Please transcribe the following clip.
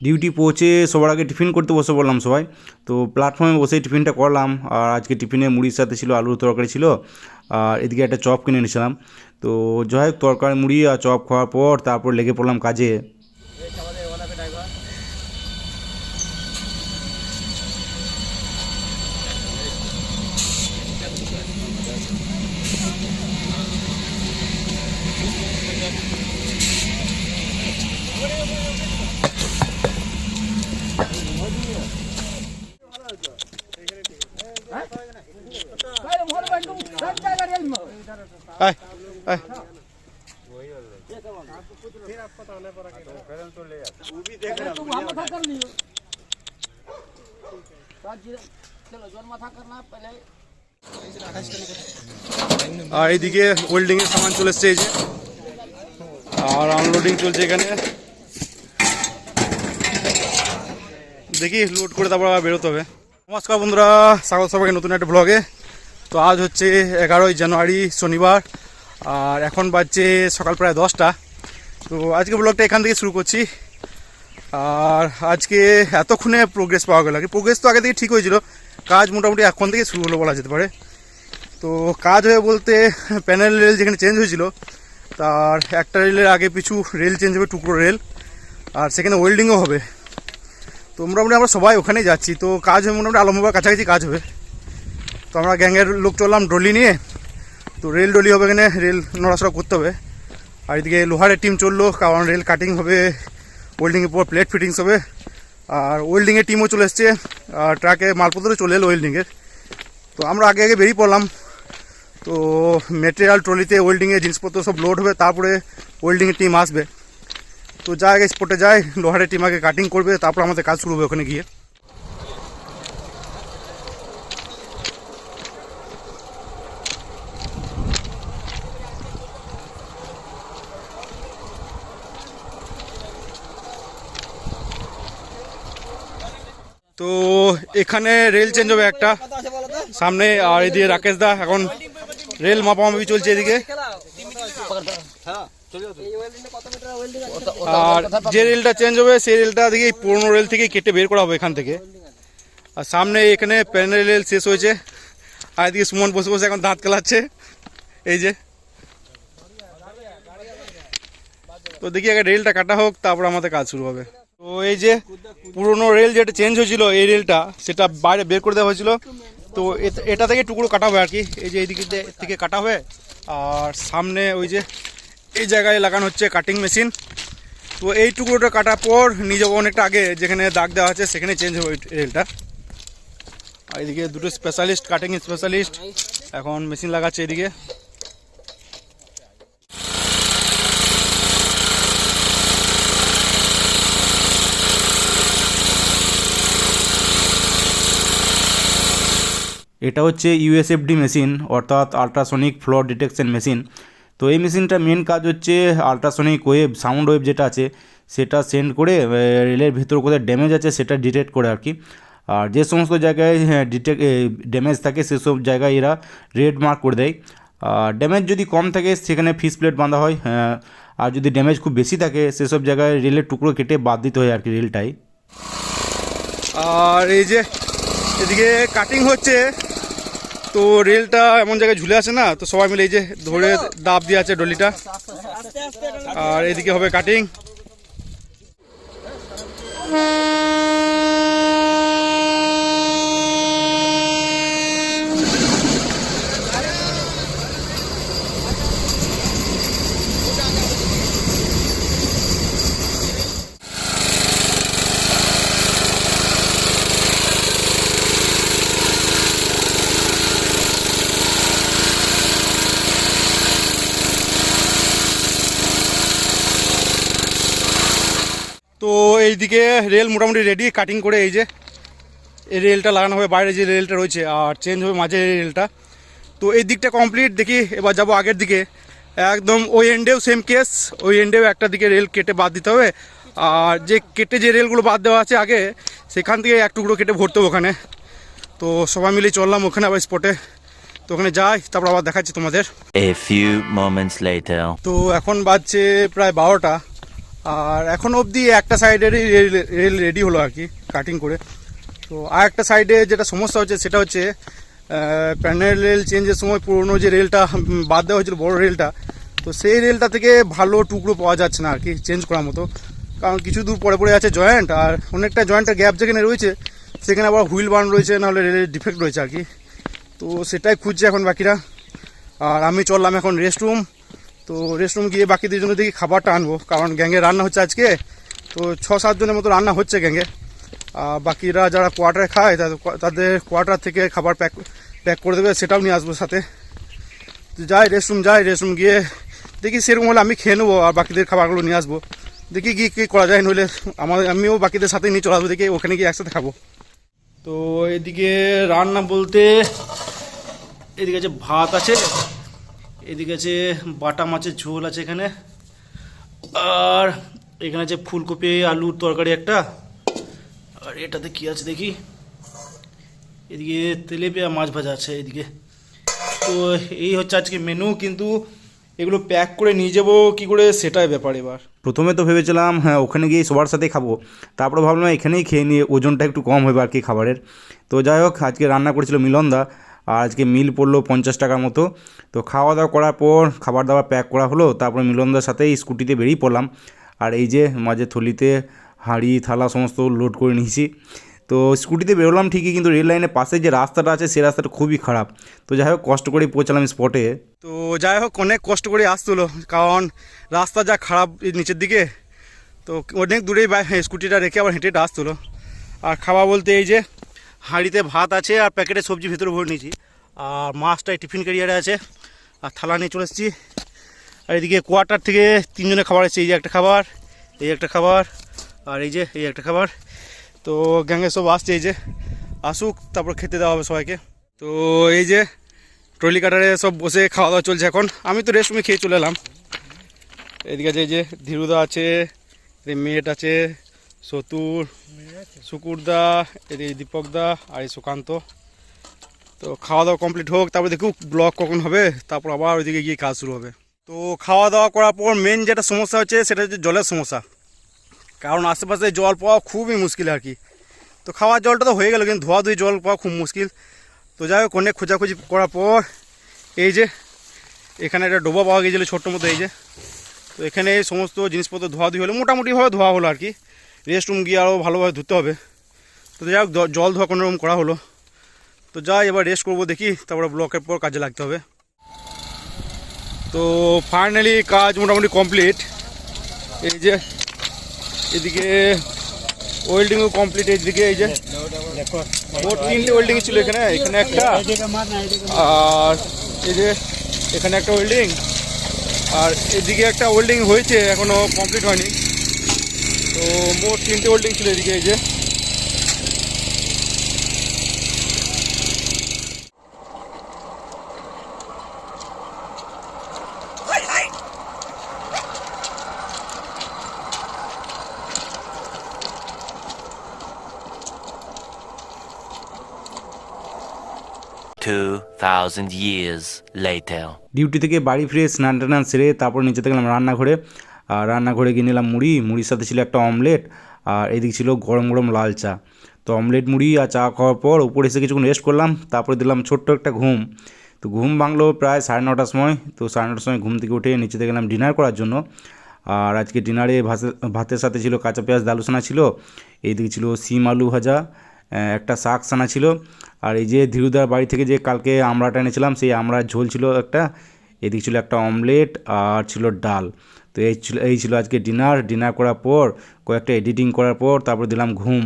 Duty পৌঁছে সবার আগে টিফিন করতে বসে পড়লাম সবাই। তো প্ল্যাটফর্মে বসে টিফিনটা করলাম। আর আজকে টিফিনে মুড়ির সাথে ছিল আলুর তরকারি ছিল। আর এদিকে একটা চপ কিনে নিয়েছিলাম তো যাই হোক, তরকারি, মুড়ি আর চপ খাওয়ার পর তারপর লেগে পড়লাম কাজে। আর এইদিকে ওয়েল্ডিংয়ের সামান চলে এসছে আর আনলোডিং চলছে এখানে। দেখি লোড করে তারপর আবার বেরোতে হবে। নমস্কার বন্ধুরা, স্বাগত সবাইকে নতুন একটা ব্লগে তো আজ হচ্ছে এগারোই জানুয়ারি, শনিবার, আর এখন বাজছে সকাল প্রায় দশটা। তো আজকে ব্লগটা এখান থেকে শুরু করছি। আর আজকে এতক্ষণে প্রোগ্রেস পাওয়া গেল। আর প্রোগ্রেস তো আগে থেকে ঠিক হয়েছিল। কাজ মোটামুটি এখন থেকে শুরু হলো বলা যেতে পারে। তো কাজ হয়ে বলতে প্যানেল রেল যেখানে চেঞ্জ হয়েছিল, তার একটা রেলের আগে পিছু রেল চেঞ্জ হবে, টুকরো রেল আর সেখানে ওয়েল্ডিংও হবে। তো মোটামুটি আমরা সবাই ওখানেই যাচ্ছি। তো কাজ হয়ে মোটামুটি আলমবাবার কাছাকাছি কাজ হবে। তো আমরা গ্যাংয়ের লোক চললাম ডলি নিয়ে। তো রেল ডলি হবে এখানে, রেল নড়াচড়া করতে হবে। আর এদিকে লোহারের টিম চলল কারণ রেল কাটিং হবে ওয়েল্ডিংয়ের পর প্লেট ফিটিংস হবে। আর ওয়েল্ডিংয়ের টিমও চলে এসছে, আর ট্রাকে মালপত্র চলে এলো ওয়েল্ডিংয়ের তো আমরা আগে আগে বেরিয়ে পড়লাম। তো মেটেরিয়াল ট্রলিতে ওয়েল্ডিংয়ের জিনিসপত্র সব লোড হবে, তারপরে ওয়েল্ডিংয়ের টিম আসবে। তো যা আগে স্পটে যায় লোহারের টিম আগে কাটিং করবে, তারপর আমাদের কাজ শুরু হবে ওখানে গিয়ে। তো এখানে রেল চেঞ্জ হবে একটা, সামনে আর এদিকে রাকেশ দা, এখন রেল মাপামাপি চলছে এদিকে। আর যে রেলটা চেঞ্জ হবে সেই রেলটা দিকে পুরোনো রেল থেকে কেটে বের করা হবে এখান থেকে। আর সামনে এখানে প্যানেল রেল শেষ হয়েছে। আর এদিকে সুমন বসে বসে এখন দাঁত কেলাচ্ছে। এই যে। তো দেখি আগে রেলটা কাটা হোক তারপর আমাদের কাজ শুরু হবে। তো এই যে পুরোনো রেল যেটা চেঞ্জ হয়েছিল এই রেলটা সেটা বাইরে বের করে দেওয়া হয়েছিল। তো এটা থেকে টুকরো কাটা হবে আর কি। এই যে এইদিকে থেকে কাটা হবে। আর সামনে ওই যে এই জায়গায় লাগানো হচ্ছে কাটিং মেশিন তো এই টুকরোটা কাটার পর যাব অনেকটা আগে, যেখানে দাগ দেওয়া আছে সেখানে চেঞ্জ হবে রেলটা আর এদিকে দুটো স্পেশালিস্ট কাটিং স্পেশালিস্ট এখন মেশিন লাগাচ্ছে এদিকে। এটা হচ্ছে ইউএসএফডি মেশিন অর্থাৎ আলট্রাসনিক ফ্লোর ডিটেকশন মেশিন তো এই মেশিনটা মেন কাজ হচ্ছে আলট্রাসনিক ওয়েভ সাউন্ড ওয়েভ যেটা আছে, সেটা সেন্ড করে রেলের ভেতর কোথায় ড্যামেজ আছে সেটা ডিটেক্ট করে আর কি। আর যে সমস্ত জায়গায় ডিটেক্ট ড্যামেজ থাকে সেসব জায়গায় এরা রেড মার্ক করে দেয়। আর ড্যামেজ যদি কম থাকে, সেখানে ফিস প্লেট বাঁধা হয় আর যদি ড্যামেজ খুব বেশি থাকে সেসব জায়গায় রেলের টুকরো কেটে বাদ দিতে হয় আর কি রেলটাই আর এই যে, এদিকে কাটিং হচ্ছে। তো রেলটা এমন জায়গায় ঝুলে আছে না তো সবাই মিলে এই যে ধরে দাব দিয়ে আছে ডলিটা। আর এদিকে হবে কাটিং তো এইদিকে রেল মোটামুটি রেডি কাটিং করে এই যে এই রেলটা লাগানো হবে বাইরে যে রেলটা রয়েছে আর চেঞ্জ হবে মাঝে রেলটা তো এই দিকটা কমপ্লিট দেখি এবার যাব আগের দিকে। একদম ওই এন্ডেও সেম কেস ওই এন্ডেও একটা দিকে রেল কেটে বাদ দিতে হবে। আর যে কেটে যে রেলগুলো বাদ দেওয়া আছে আগে সেখান থেকে এক টুকরো কেটে ভরতে হবে ওখানে। তো সবাই মিলে চললাম ওখানে আবার স্পটে তো ওখানে যাই তারপর আবার দেখাচ্ছি তোমাদের। তো এখন বাজছে প্রায় বারোটা। আর এখন অবধি একটা সাইডেরই রেল রেডি হলো আর কি, কাটিং করে। তো আর একটা সাইডে যেটা সমস্যা হচ্ছে সেটা হচ্ছে প্যানেল রেল চেঞ্জের সময় পুরনো যে রেলটা বাদ দেওয়া হয়েছিল বড় রেলটা, তো সেই রেলটা থেকে ভালো টুকরো পাওয়া যাচ্ছে না আর কি, চেঞ্জ করার মতো। কারণ কিছু দূর পরে পরে আছে জয়েন্ট, আর অনেকটা জয়েন্টের গ্যাপ যেখানে রয়েছে, সেখানে আবার হুইল বার্ন রয়েছে, নাহলে রেলের ডিফেক্ট রয়েছে আর কি। তো সেটাই খুঁজছে এখন বাকিরা। আর আমি চললাম এখন রেস্ট রুম তো রেস্ট রুম গিয়ে বাকিদের জন্য দেখি খাবারটা আনব, কারণ গ্যাংয়ে রান্না হচ্ছে আজকে। তো ছ সাতজনের মতো রান্না হচ্ছে আর বাকিরা যারা কোয়ার্টারে খায়, তাদের কোয়ার্টার থেকে খাবার প্যাক প্যাক করে দেবে, সেটাও নিয়ে আসব সাথে। যাই রেস্টরুম যাই রেস্টরুম গিয়ে দেখি সেরকম হলে আমি খেয়ে নেব আর বাকিদের খাবারগুলো নিয়ে আসব। দেখি কি, কী করা যায়, নইলে আমার আমিও বাকিদের সাথে নিয়ে চলে আসব, দেখি ওখানে গিয়ে একসাথে খাব। তো এদিকে রান্না বলতে এদিকে যে ভাত আছে এদিকে আছে বাটা মাছের ঝোল আছে এখানে, আর এখানে আছে ফুলকপি, আলুর তরকারি একটা, আর এটাতে কি আছে দেখি? এদিকে তেলেপিয়া মাছ ভাজা আছে এদিকে। তো এই হচ্ছে আজকে মেনু কিন্তু এগুলো প্যাক করে নিয়ে যাব, কী করে সেটাই ব্যাপার এবার। প্রথমে তো ভেবেছিলাম হ্যাঁ ওখানে গিয়ে সবার সাথে খাব। তারপরে ভাবলাম এখানেই খেয়ে নিয়ে ওজনটা একটু কম হবে আর কি খাবারের। তো যাই হোক, আজকে রান্না করেছিল মিলনদা। আর আজকে মিল পড়ল পঞ্চাশ টাকার মতো। তো খাওয়া দাওয়া করার পর খাবার দাবার প্যাক করা হলো, তারপরে মিলনদার সাথেই স্কুটিতে বেরিয়ে পড়লাম। আর এই যে মাঝে থলিতে হাঁড়ি, থালা সমস্ত লোড করে নিয়েছি। তো স্কুটিতে বেরোলাম ঠিকই, কিন্তু রেল লাইনের পাশে যে রাস্তাটা আছে, সেই রাস্তাটা খুবই খারাপ। তো যাই হোক, কষ্ট করেই পৌঁছালাম স্পটে তো যাই হোক, অনেক কষ্ট করে আসতে হলো কারণ রাস্তা যা খারাপ নিচের দিকে, তো অনেক দূরেই স্কুটিটা রেখে আবার হেঁটে হেঁটে আসতে হলো আর খাওয়া বলতে এই যে হাঁড়িতে ভাত আছে আর প্যাকেটে সবজি ভেতরে ভরে নিয়েছি। আর মাছটাই টিফিন ক্যারিয়ারে আছে। আর থালা নিয়ে চলে এসেছি। আর এদিকে কোয়ার্টার থেকে তিনজনের খাবার এসেছে এই যে একটা খাবার, এই একটা খাবার, আর এই যে এই একটা খাবার। তো গ্যাংয়ে সব আসছে এই যে। আসুক, তারপর খেতে দেওয়া হবে সবাইকে। তো এই যে ট্রলি কাটারে সব বসে খাওয়া দাওয়া চলছে এখন। আমি তো রেস্টরুমে খেয়ে চলে এলাম। এদিকে আছে এই যে ধীরুদা আছে মেট আছে সতুর শুকুরদা এদিকে দীপকদা আর এই সুকান্ত। তো খাওয়া দাওয়া কমপ্লিট হোক, তারপর দেখুক ব্লগ কখন হবে, তারপর আবার ওইদিকে গিয়ে কাজ শুরু হবে। তো খাওয়া দাওয়া করার পর মেন যেটা সমস্যা হচ্ছে, সেটা হচ্ছে জলের সমস্যা। কারণ আশেপাশে জল পাওয়া খুবই মুশকিল আর কি। তো খাওয়ার জলটা তো হয়ে গেল, কিন্তু ধোয়া ধুয়ে জল পাওয়া খুব মুশকিল। তো যাই হোক, অনেক খোঁজাখুঁজি করার পর, এই যে, এখানে একটা ডোবা পাওয়া গিয়েছিল ছোট্ট মতো, এই যে। তো এখানে এই সমস্ত জিনিসপত্র ধোয়া ধুই হলো, মোটামুটিভাবে ধোয়া হলো আর কি। রেস্ট রুম গিয়ে আরও ভালোভাবে ধুতে হবে। তো যাই হোক জল ধোয়া কোনো রকম করা হলো। তো যাই, এবার রেস্ট করব দেখি, তারপরে ব্লকের পর কাজে লাগতে হবে। তো ফাইনালি কাজ মোটামুটি কমপ্লিট এই যে, এদিকে ওয়েল্ডিংও কমপ্লিট এইদিকে এই যে মোট তিনটে ওয়েল্ডিং ছিল এখানে এখানে একটা, আর এই যে, এখানে একটা ওয়েল্ডিং আর এদিকে একটা ওয়েল্ডিং হয়েছে এখনও কমপ্লিট হয়নি। তো মোট তিনটে ওয়েল্ডিং ছিল এদিকে এই যে. ডিউটি থেকে বাড়ি ফিরে স্নান টান সেরে তারপর নিচে গেলাম রান্নাঘরে আর রান্নাঘরে গিয়ে নিলাম মুড়ি, মুড়ির সাথে ছিল একটা অমলেট, আর এদিকে ছিল গরম গরম লাল চা। তো অমলেট, মুড়ি আর চা খাওয়ার পর উপরে এসে কিছুক্ষণ রেস্ট করলাম, তারপরে দিলাম ছোট্ট একটা ঘুম। তো ঘুম ভাঙলো প্রায় সাড়ে নটার সময়, তো সাড়ে নটার সময় ঘুম থেকে উঠে নিচেতে গেলাম ডিনার করার জন্য। আর আজকে ডিনারে ভাতের সাথে ছিল কাঁচা পেঁয়াজ দালুসানা ছিল এইদিকে ছিল সিম আলু ভাজা একটা শাক সানা ছিল। আর এই যে ধীরুদার বাড়ি থেকে যে কালকে আমড়াটা এনেছিলাম, সেই আমড়ার ঝোল ছিল একটা, এদিকে ছিল একটা অমলেট আর ছিল ডাল। তো এই ছিল এই ছিল আজকে ডিনার ডিনার করার পর, কয়েকটা এডিটিং করার পর, তারপর দিলাম ঘুম।